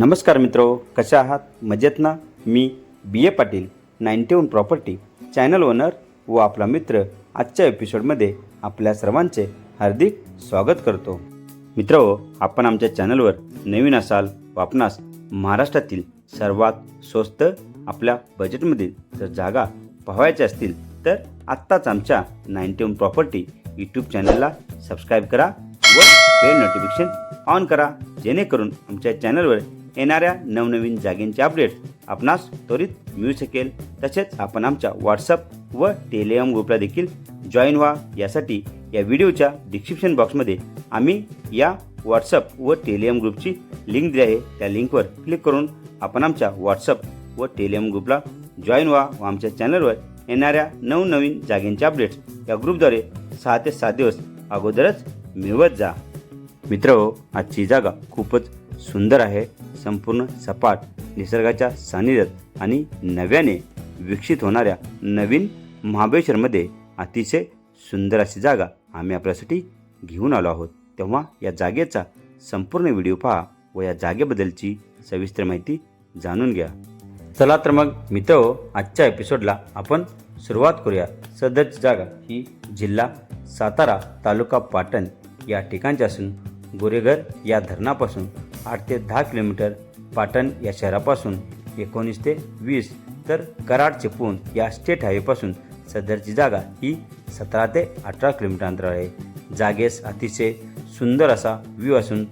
नमस्कार मित्रो कशा आहात? मजेत ना? मी B A Patil ninety one property channel owner व आपला मित्र आजच्या एपिसोडमध्ये आपल्या सर्वांचे हार्दिक स्वागत करतो. मित्रो आपण आमच्या चॅनलवर नवीन असाल व आपणास महाराष्ट्रातील सर्वात स्वस्त आपल्या बजेटमधील जर जागा पाहायच्या असतील तर आत्ताच आमच्या नाईन्टी वन प्रॉपर्टी यूट्यूब चॅनलला सबस्क्राईब करा व बेल नोटिफिकेशन ऑन करा जेणेकरून आमच्या चॅनलवर येणाऱ्या नवनवीन जागेंचे अपडेट्स आपणास त्वरित मिळू शकेल. तसेच आपण आमच्या व्हॉट्सअप व टेलिग्राम ग्रुपला देखील जॉईन व्हा. यासाठी या व्हिडिओच्या डिस्क्रिप्शन बॉक्समध्ये आम्ही या व्हॉट्सअप व टेलिग्राम ग्रुपची लिंक दिली आहे. त्या लिंकवर क्लिक करून आपण आमच्या व्हॉट्सअप व टेलिग्राम ग्रुपला जॉईन व्हा व आमच्या चॅनलवर येणाऱ्या नवनवीन जागेंचे अपडेट्स या ग्रुपद्वारे सहा ते सात दिवस अगोदरच मिळवत जा. मित्र आजची जागा खूपच सुंदर आहे संपूर्ण सपाट निसर्गाच्या सानिध्यात आणि नव्याने विकसित होणाऱ्या नवीन महाबळेश्वरमध्ये अतिशय सुंदर अशी जागा आम्ही आपल्यासाठी घेऊन आलो आहोत. तेव्हा या जागेचा संपूर्ण व्हिडिओ पहा व या जागेबद्दलची सविस्तर माहिती जाणून घ्या. चला तर मग मित्र हो, आजच्या एपिसोडला आपण सुरुवात करूया. सदरची जागा ही जिल्हा सातारा तालुका पाटण या ठिकाणची असून गोरेघर या धरणापासून आठ ते दहा किलोमीटर पाटण या शहरापासून एकोणीस ते वीस तर कराड चिपळूण या स्टेट हायवेपासून सदरची जागा ही सतरा ते अठरा किलोमीटर अंतरावर आहे. जागेस अतिशय सुंदर असा व्ह्यू असून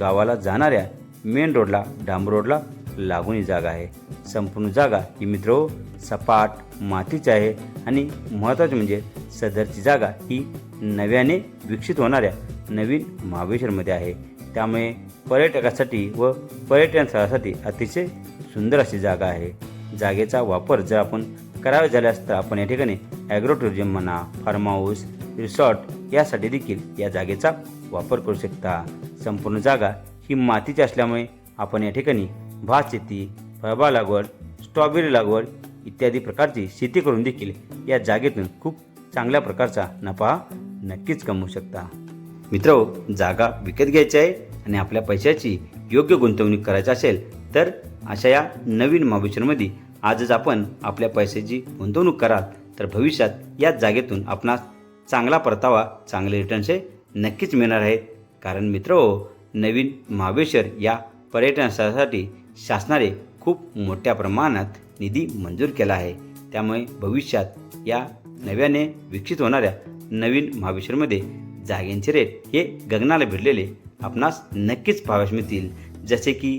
गावाला जाणाऱ्या मेन रोडला डांब रोडला लागून ही जागा आहे. संपूर्ण जागा ही मित्र हो, सपाट मातीची आहे आणि महत्त्वाचे म्हणजे सदरची जागा ही नव्याने विकसित होणाऱ्या नवीन महाबळेश्वरमध्ये आहे. त्यामुळे पर्यटकासाठी व पर्यटन स्थळासाठी अतिशय सुंदर अशी जागा आहे. जागेचा वापर जर आपण करावा झाल्यास तर आपण या ठिकाणी ॲग्रो टुरिझम म्हणा फार्म हाऊस रिसॉर्ट यासाठी देखील या जागेचा वापर करू शकता. संपूर्ण जागा ही मातीची असल्यामुळे आपण या ठिकाणी भात शेती फळबाग लागवड स्ट्रॉबेरी लागवड इत्यादी प्रकारची शेती करून देखील या जागेतून खूप चांगल्या प्रकारचा नफा नक्कीच कमवू शकता. मित्र जागा विकत घ्यायची आहे आणि आपल्या पैशाची योग्य गुंतवणूक करायची असेल तर अशा या नवीन महाबळेश्वरमध्ये आजच आपण आपल्या पैशाची गुंतवणूक कराल तर भविष्यात या जागेतून आपणास चांगला परतावा चांगले रिटर्न्स हे नक्कीच मिळणार आहेत कारण मित्र नवीन महाबळेश्वर या पर्यटन स्थळासाठी शासनाने खूप मोठ्या प्रमाणात निधी मंजूर केला आहे. त्यामुळे भविष्यात या नव्याने विकसित होणाऱ्या नवीन महाबळेश्वरमध्ये जागेंचे रेट हे गगनाला भिडलेले आपणास नक्कीच पाहाव्यास मिळतील. जसे की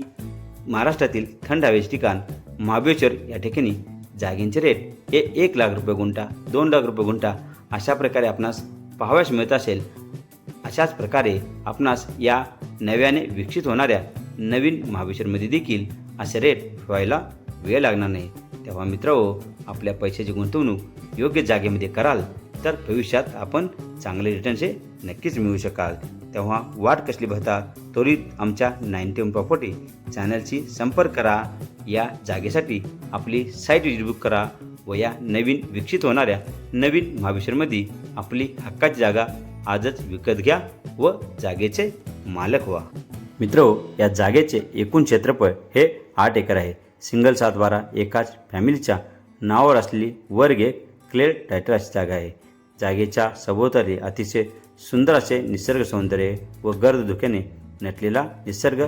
महाराष्ट्रातील थंड हवेचे ठिकाण महाबळेश्वर या ठिकाणी जागेंचे रेट हे एक लाख रुपये गुंठा दोन लाख रुपये गुंठा अशा प्रकारे आपणास पाहाव्यास मिळत असेल. अशाच प्रकारे आपणास या नव्याने विकसित होणाऱ्या नवीन महाबळेश्वरमध्ये देखील असे रेट व्हायला वेळ लागणार नाही. तेव्हा मित्र आपल्या पैशाची गुंतवणूक योग्य जागेमध्ये कराल तर भविष्यात आपण चांगले रिटर्न्स हे नक्कीच मिळू शकाल. तेव्हा वाट कसली बघता त्वरित आमच्या नाईन्टी वन प्रॉपर्टी चॅनलशी संपर्क करा. या जागेसाठी आपली साईट विजिट बुक करा व या नवीन विकसित होणाऱ्या नवीन महाबळेश्वरमध्ये आपली हक्काची जागा आजच विकत घ्या व जागेचे मालक व्हा. मित्र हो, या जागेचे एकूण क्षेत्रफळ हे आठ एकर आहे. सिंगल सात बारा एकाच फॅमिलीच्या नावावर असलेली वर्ग एक क्लिअर टायटल अशी जागा आहे. जागेच्या सभोवताली अतिशय सुंदर असे निसर्ग सौंदर्य व गर्द धुक्याने नटलेला निसर्ग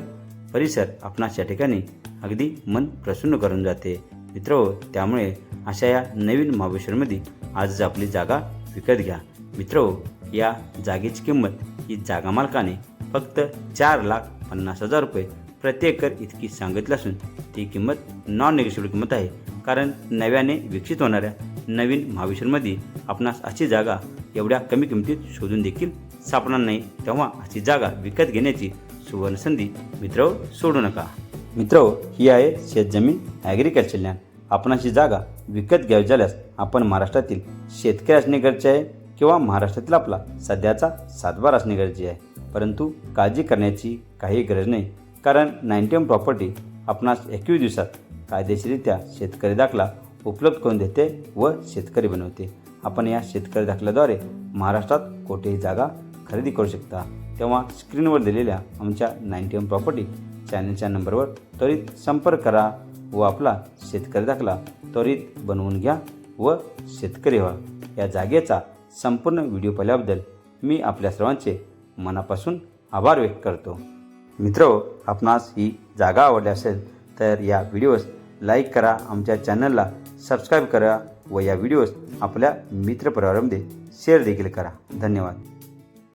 परिसर आपणास या ठिकाणी अगदी मन प्रसन्न करून जाते. मित्र हो, त्यामुळे अशा या नवीन महाबळेश्वरमध्ये आज आपली जागा विकत घ्या. मित्र हो, या जागेची किंमत ही जागा मालकाने फक्त चार लाख पन्नास हजार रुपये प्रत्येकर इतकी सांगितली असून ती किंमत नॉन निगेशिबल किंमत आहे. कारण नव्याने विकसित होणाऱ्या नवीन महाबळेश्वरमध्ये आपणास अशी जागा एवढ्या कमी किमतीत शोधून देखील सापडणार नाही. तेव्हा अशी जागा विकत घेण्याची सुवर्ण संधी मित्र सोडू नका. मित्र ही आहे शेतजमीन ॲग्रिकल्चर लँड आपणाची जागा विकत घ्यावी झाल्यास आपण महाराष्ट्रातील शेतकरी असणे गरजे आहे किंवा महाराष्ट्रातील आपला सध्याचा सातबार असणे गरजेचे आहे. परंतु काळजी करण्याची काही गरज नाही. कारण नाईन्टी वन प्रॉपर्टी आपणास एकवीस दिवसात कायदेशीररित्या शेतकरी दाखला उपलब्ध करून देते व शेतकरी बनवते. आपण या शेतकरी दाखल्याद्वारे महाराष्ट्रात कोठेही जागा खरेदी करू शकता. तेव्हा स्क्रीनवर दिलेल्या आमच्या नाईन्टी वन प्रॉपर्टी चॅनलच्या नंबरवर त्वरित संपर्क करा व आपला शेतकरी दाखला त्वरित बनवून घ्या व शेतकरी व्हा. या जागेचा संपूर्ण व्हिडिओ पाहिल्याबद्दल मी आपल्या सर्वांचे मनापासून आभार व्यक्त करतो. मित्र आपणास ही जागा आवडली असेल तर या व्हिडिओस लाईक करा. आमच्या चॅनलला सबस्क्राईब करा व या व्हिडिओज आपल्या मित्रपरिवारामध्ये शेअर देखील करा. धन्यवाद.